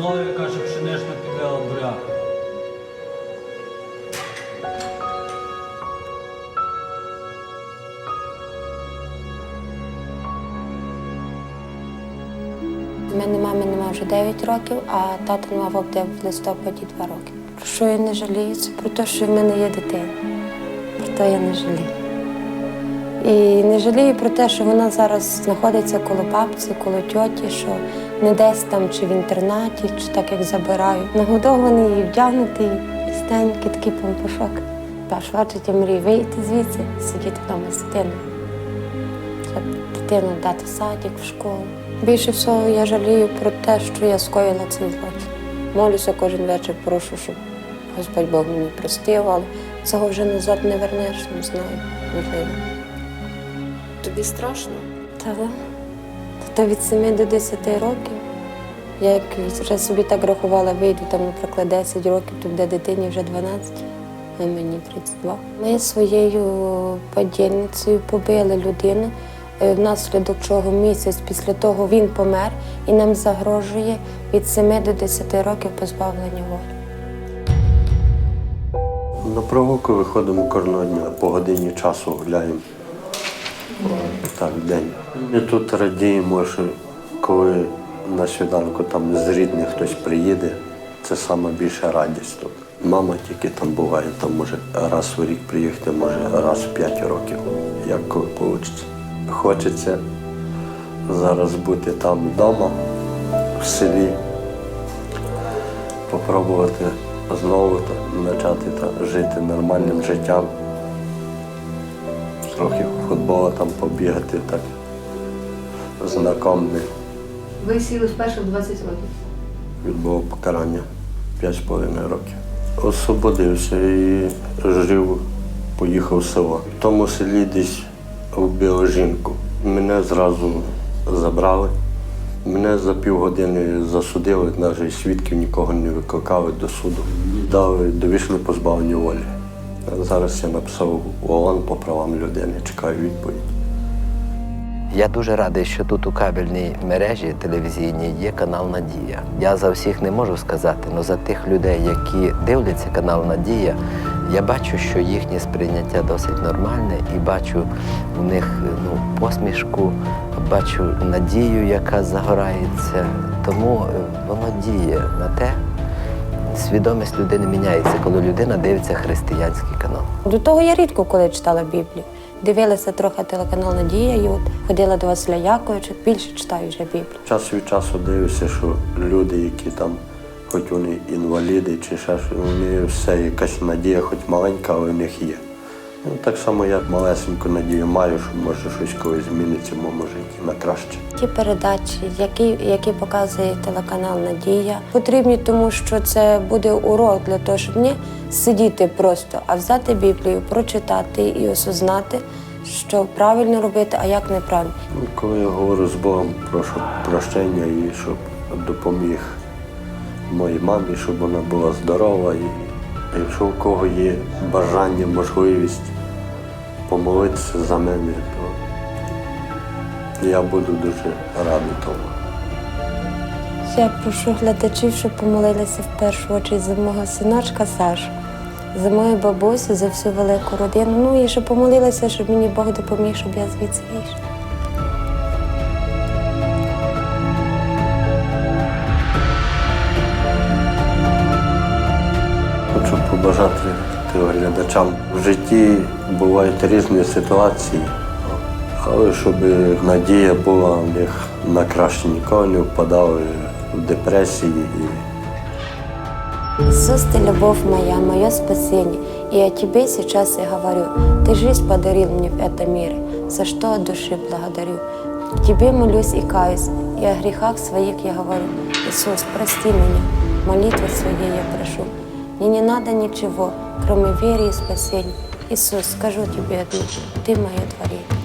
Орлові, каже, пшенична підвела буряк. У мене мами немає вже 9 років, а тата мав обде в листопаді 2 роки. Про що я не жалію? Це про те, що в мене є дитина. Про те я не жалію. І не жалію про те, що вона зараз знаходиться коло бабці, коло тьоті, що не десь там чи в інтернаті, чи так як забирають. Нагодований і вдягнутий, чистенький такий помпушок. Перш бачить, я мрію вийти звідси, сидіти вдома з дитиною. Щоб дитину дати в садик, в школу. Більше всього я жалію про те, що я скоїла цей злочин. Молюся кожен вечір, прошу, щоб Господь Бог мені простив, але цього вже назад не вернеш, не знаю, можливо. Тобі страшно? Та да. Та від 7 до 10 років. Я як вже собі так рахувала, вийду там, наприклад, 10 років, то буде дитині вже 12, а мені 32. Ми своєю подільницею побили людину, е, внаслідок чого місяць після того він помер і нам загрожує від 7 до 10 років позбавлення волі. На прогулку виходимо кожного дня, по годині часу гуляємо. Так, день. Ми тут радіємо, що коли на свіданку там з рідних хтось приїде, це саме більша радість тут. Мама тільки там буває, там може раз у рік приїхати, може раз в п'ять років, як коли вийде. Хочеться зараз бути там вдома, в селі, попробувати знову почати жити нормальним життям. Трохи футболу там побігати, так знайомий. Ви сіли вперше в 20 років. Відбував покарання 5,5 років. Освободився і жив, поїхав в село. В тому селі десь вбили жінку. Мене зразу забрали. Мене за півгодини засудили, навіть свідків нікого не викликали до суду. Дали довічне позбавлення волі. Зараз я написав в ООН по правам людини, чекаю відповідь. Я дуже радий, що тут у кабельній мережі телевізійній є канал Надія. Я за всіх не можу сказати, але за тих людей, які дивляться канал Надія, я бачу, що їхнє сприйняття досить нормальне, і бачу у них ну, посмішку, бачу надію, яка загорається. Тому е, воно діє на те. Свідомість людини міняється, коли людина дивиться християнський канал. До того я рідко коли читала Біблію. Дивилася трохи телеканал Надія і от ходила до Василя Яковича, більше читаю вже Біблію. Час від часу дивлюся, що люди, які там, хоч вони інваліди чи ще що, вони все, якась надія, хоч маленька, але в них є. Ну, так само я малесеньку надію маю, що може щось колись зміниться в моєму житті на краще. Ті передачі, які, які показує телеканал Надія, потрібні, тому що це буде урок для того, щоб не сидіти просто, а взяти Біблію, прочитати і осознати, що правильно робити, а як неправильно. Ну, коли я говорю з Богом, прошу прощення і щоб допоміг моїй мамі, щоб вона була здорова. І якщо у кого є бажання, можливість помолитися за мене, то я буду дуже радий тому. Я прошу глядачів, щоб помолилися в першу очередь за мого синочка Сашу, за мою бабусю, за всю велику родину. Ну і щоб помолилися, щоб мені Бог допоміг, щоб я звідси вийшла. Хочу побажати глядачам. В житті бувають різні ситуації, але щоб надія була в них на краще, ніколи не впадали в депресії. І Иисус, ты любовь моя, мое спасение. И о тебе сейчас я говорю. Ты жизнь подарил мне в этом мире, за что от души благодарю. К тебе молюсь и каюсь, и о грехах своих я говорю. Иисус, прости меня, молитвы своей я прошу. Мне не надо ничего, кроме веры и спасения. Иисус, скажу тебе одно, ты мое творение.